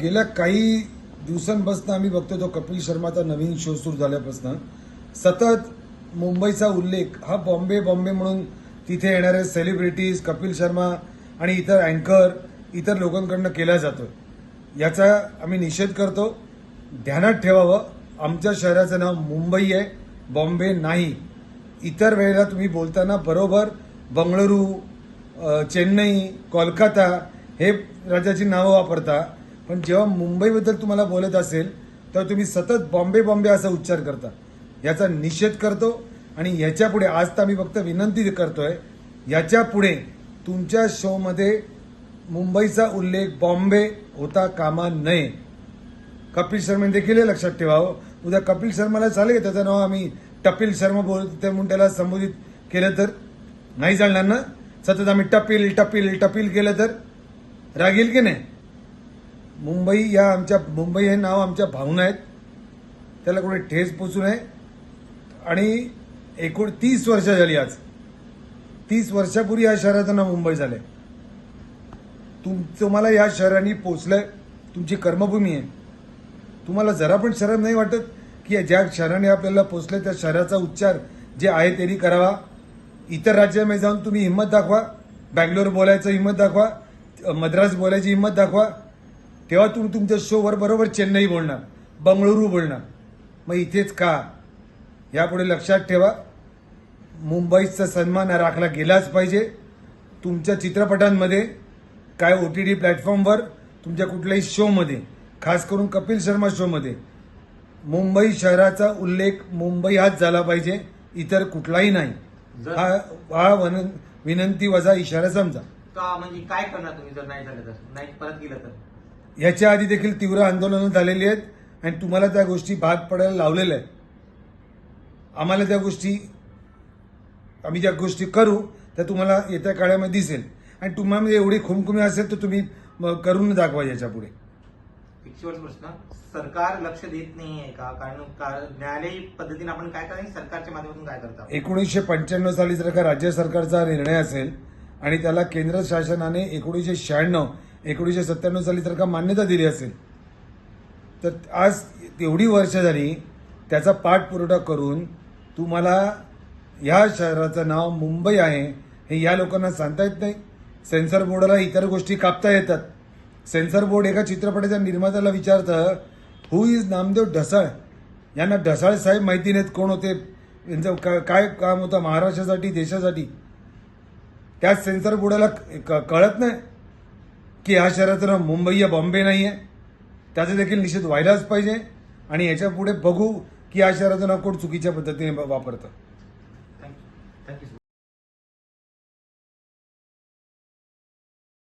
गेल्या काही दिवसांपासून आम्ही बघतो तो कपिल शर्माचा नवीन शो सुरू झाल्यापासून. सतत मुंबईचा उल्लेख हा बॉम्बे बॉम्बे म्हणून तिथे येणारे सेलिब्रिटीज कपिल शर्मा आणि इतर अँकर इतर लोकांकडनं केला जातो. याचा आम्ही निषेध करतो. ध्यानात ठेवावं. आमच्या शहराचं नाव मुंबई आहे बॉम्बे नाही. इतर वेळेला तुम्ही बोलताना बरोबर बंगळुरू चेन्नई कोलकाता हे राज्याची नावं वापरता. पण जेव्हा मुंबईबद्दल तुम्हाला बोलत असेल तर तुम्ही सतत बॉम्बे बॉम्बे असा उच्चार करता. याचा निषेध करतो आणि याच्यापुढे आज तर आम्ही फक्त विनंती करतोय याच्यापुढे तुमच्या शोमध्ये मुंबईचा उल्लेख बॉम्बे होता कामा नये. कपिल शर्मा देखील हे लक्षात ठेवावं हो. उद्या कपिल शर्माला चालेल त्याचं नाव आम्ही टपिल शर्मा बोलतो ते म्हणून त्याला संबोधित केलं तर? नाही चालणार ना? सतत आम्ही टपिल टपिल टपिल केलं तर? रागील की नाही? मुंबई या आमच्या मुंबई हे नाव आमच्या भावना आहेत. त्याला कोणी ठेस पोचू नये. आणि एकूण तीस वर्ष झाली आज. तीस वर्षापूर्वी या शहराचं नाव मुंबई झालंय. तुम तुम्हाला या शहराने पोचलंय. तुमची कर्मभूमी आहे. तुम्हाला जरा पण शरम नाही वाटत की ज्या शहराने आपल्याला पोचले त्या शहराचा उच्चार जे आहे त्यांनी करावा. इतर राज्यामध्ये जाऊन तुम्ही हिंमत दाखवा. बँगलोर बोलायचं हिंमत दाखवा. मद्रास बोलायची हिंमत दाखवा. तेव्हा तुम्ही तुमच्या शोवर बरोबर चेन्नई बोलणार बंगळुरू बोलणार. मग इथेच का? यापुढे लक्षात ठेवा मुंबईचा सन्मान राखला गेलाच पाहिजे. तुमच्या चित्रपटांमध्ये काय ओ टी टी प्लॅटफॉर्मवर तुमच्या कुठल्याही शोमध्ये खास करून कपिल शर्मा शोमध्ये मुंबई शहराचा उल्लेख मुंबई हाच झाला पाहिजे इतर कुठलाही नाही. हा हा वन- विनंती वजा इशारा समजा. म्हणजे काय करणार तुम्ही जर नाही झालं तर? नाही परत गेलं तर? याच्या आधी देखील तीव्र आंदोलनं झालेली आहेत आणि तुम्हाला त्या गोष्टी भाग पडायला लावलेल्या आहेत. आम्हाला त्या गोष्टी आम्ही ज्या गोष्टी करू त्या तुम्हाला येत्या काळामध्ये दिसेल. आणि तुम्हाला एवढी खुमखुमी असेल तर तुम्ही करून दाखवा याच्यापुढे. प्रश्न. सरकार लक्ष देत नाहीये का? कारण का- न्यायालयी पद्धतीने आपण काय करता सरकारच्या माध्यमातून काय करता एकोणीसशे पंच्याण्णव साली जर का राज्य सरकारचा निर्णय असेल आणि त्याला केंद्र शासनाने एकोणीसशे शहाण्णव एकोणीसशे सत्त्याण्णव साली जर का मान्यता दिली असेल? तर आज एवढी वर्ष झाली त्याचा पाठपुरवठा करून तुम्हाला ह्या शहराचं नाव मुंबई आहे हे या लोकांना सांगता येत नाही. सेन्सर बोर्डाला इतर गोष्टी कापता येतात. सेन्सर बोर्ड एका चित्रपटाच्या निर्मात्याला विचारतं हु इज नामदेव ढसाळ यांना ढसाळ साहेब माहिती नाहीत कोण होते. यांचं का- काय काम होतं महाराष्ट्रासाठी देशासाठी? त्याच सेन्सर बोर्डाला क- कळत नाही. की या शहराचं मुंबई या बॉम्बे नाही आहे त्याचा देखील निषेध व्हायलाच पाहिजे. आणि याच्यापुढे बघू की या शहराचं ना कोण चुकीच्या पद्धतीने वापरतं. Thank you thank you